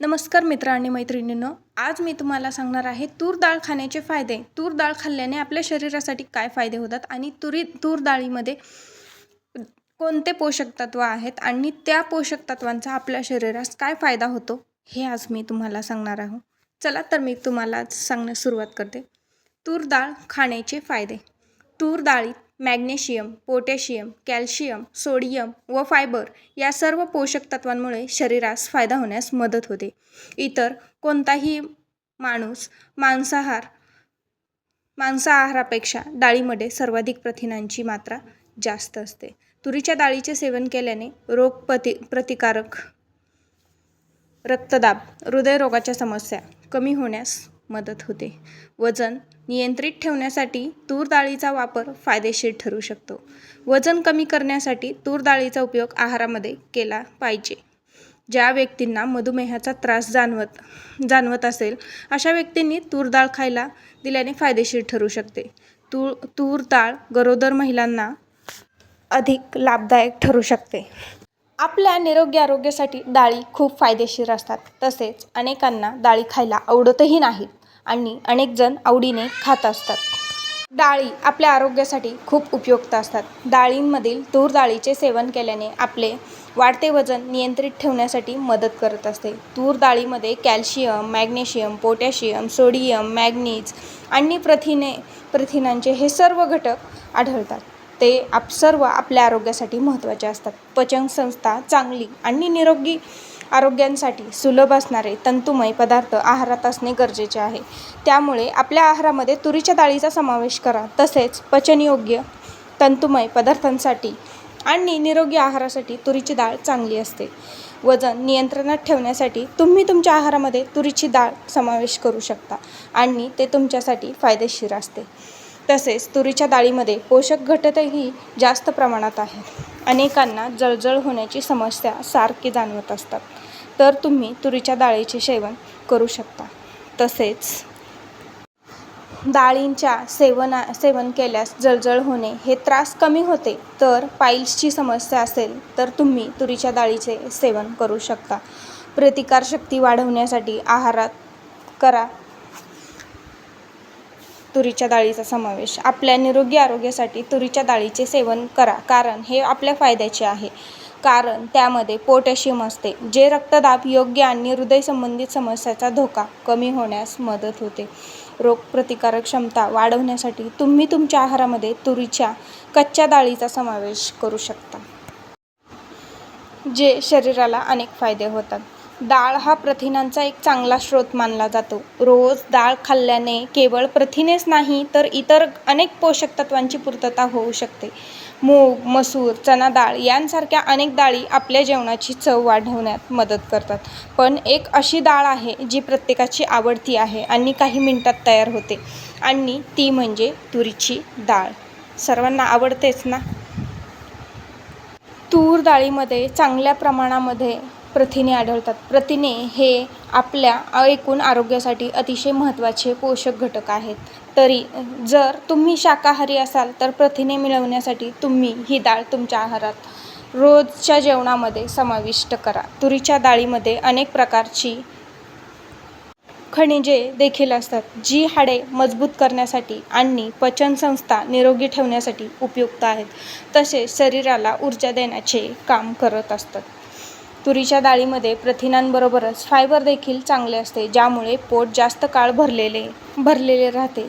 नमस्कार मित्र आणि मैत्रिणींनो. आज मी तुम्हाला सांगणार आहे तूर डाळ खाण्याचे फायदे. तूर डाळ खाल्ल्याने आपल्या शरीरासाठी काय फायदे होतात आणि तुरी तूर डाळीमध्ये कोणते पोषक तत्व आहेत आणि त्या पोषक तत्वांचा आपल्या शरीरास काय फायदा होतो हे आज मी तुम्हाला सांगणार आहो. चला तर मी तुम्हाला सांगण्यास सुरुवात करते. तूर डाळ खाण्याचे फायदे. तूर डाळीत मॅग्नेशियम पोटॅशियम कॅल्शियम सोडियम व फायबर या सर्व पोषक तत्वांमुळे शरीरास फायदा होण्यास मदत होते. इतर कोणताही माणूस मांसाहार मांसाहारापेक्षा डाळीमध्ये सर्वाधिक प्रथिनांची मात्रा जास्त असते. तुरीच्या डाळीचे सेवन केल्याने रोग प्रति प्रतिकारक रक्तदाब हृदयरोगाच्या समस्या कमी होण्यास मदत होते. वजन नियंत्रित ठेवण्यासाठी तूर डाळीचा वापर फायदेशीर ठरू शकतो. वजन कमी करण्यासाठी तूर डाळीचा उपयोग आहारामध्ये केला पाहिजे. ज्या व्यक्तींना मधुमेहाचा त्रास जाणवत जाणवत असेल अशा व्यक्तींनी तूर डाळ खायला दिल्याने फायदेशीर ठरू शकते. तूर तूर डाळ गरोदर महिलांना अधिक लाभदायक ठरू शकते. आपल्या निरोगी आरोग्यासाठी डाळी खूप फायदेशीर असतात. तसेच अनेकांना डाळी खायला आवडतही नाहीत. आणि अनेक जण आवडीने खात असतात. डाळी आपल्या आरोग्यासाठी खूप उपयुक्त असतात. डाळींमधील तूर डाळीचे सेवन केल्याने आपले वाढते वजन नियंत्रित ठेवण्यासाठी मदत करत असते. तूर डाळीमध्ये calcium magnesium potassium sodium manganese आणि प्रथिने प्रथिनांचे हे सर्व घटक आढळतात. ते आप सर्व आपल्या आरोग्यासाठी महत्त्वाचे असतात. पचनसंस्था चांगली आणि निरोगी आरोग्यांसाठी सुलभ असणारे तंतुमय पदार्थ आहारात असणे गरजेचे आहे. त्यामुळे आपल्या आहारामध्ये तुरीच्या डाळीचा समावेश करा तसेच पचनयोग्य तंतुमय पदार्थांसाठी आणि निरोगी आहारासाठी तुरीची डाळ चांगली असते. वजन नियंत्रणात ठेवण्यासाठी तुम्ही तुमच्या आहारामध्ये तुरीची डाळ समावेश करू शकता आणि ते तुमच्यासाठी फायदेशीर असते. तसेच तुरीच्या डाळीमध्ये पोषक घटकही जास्त प्रमाणात आहेत. अनेकांना जळजळ होण्याची समस्या सारखी जाणवत असतात. तर तुम्ही तुरीच्या डाळीचे सेवन करू शकता. तसेच डाळींच्या सेवना सेवन केल्यास जळजळ होणे हे त्रास कमी होते. तर पाईल्सची समस्या असेल तर तुम्ही तुरीच्या डाळीचे सेवन करू शकता. प्रतिकारशक्ती वाढवण्यासाठी आहारात करा. तुरीच्या डाळीचा समावेश. आपल्या निरोगी आरोग्यासाठी तुरीच्या डाळीचे सेवन करा कारण हे आपल्या फायद्याचे आहे. कारण त्यामध्ये पोटॅशियम असते जे रक्तदाब योग्य आणि हृदयसंबंधित समस्याचा धोका कमी होण्यास मदत होते. रोगप्रतिकारक क्षमता वाढवण्यासाठी तुम्ही तुमच्या आहारामध्ये तुरीच्या कच्च्या डाळीचा समावेश करू शकता जे शरीराला अनेक फायदे होतात. डाळ हा प्रथिनांचा एक चांगला स्रोत मानला जातो. रोज डाळ खाल्ल्याने केवळ प्रथिनेच नाही तर इतर अनेक पोषक तत्वांची पूर्तता होऊ शकते. मूग मसूर चना डाळ यांसारख्या अनेक डाळी आपल्या जेवणाची चव वाढवण्यात मदत करतात. पण एक अशी डाळ आहे जी प्रत्येकाची आवडती आहे आणि काही मिनटात तयार होते. आणि ती म्हणजे तुरीची डाळ. सर्वांना आवडतेच ना? तूर डाळीमध्ये चांगल्या प्रमाणामध्ये प्रथिने आढळतात. प्रथिने हे आपल्या एकूण आरोग्यासाठी अतिशय महत्त्वाचे पोषक घटक आहेत. तरी जर तुम्ही शाकाहारी असाल तर प्रथिने मिळवण्यासाठी तुम्ही ही डाळ तुमच्या आहारात रोजच्या जेवणामध्ये समाविष्ट करा. तुरीच्या डाळीमध्ये अनेक प्रकारची खनिजे देखील असतात जी हाडे मजबूत करण्यासाठी आणि पचनसंस्था निरोगी ठेवण्यासाठी उपयुक्त आहेत. तसेच शरीराला ऊर्जा देण्याचे काम करत असतात. तुरीच्या डाळीमध्ये प्रथिनांबरोबरच फायबर देखील चांगले असते ज्यामुळे पोट जास्त काळ भरलेले भरलेले राहते.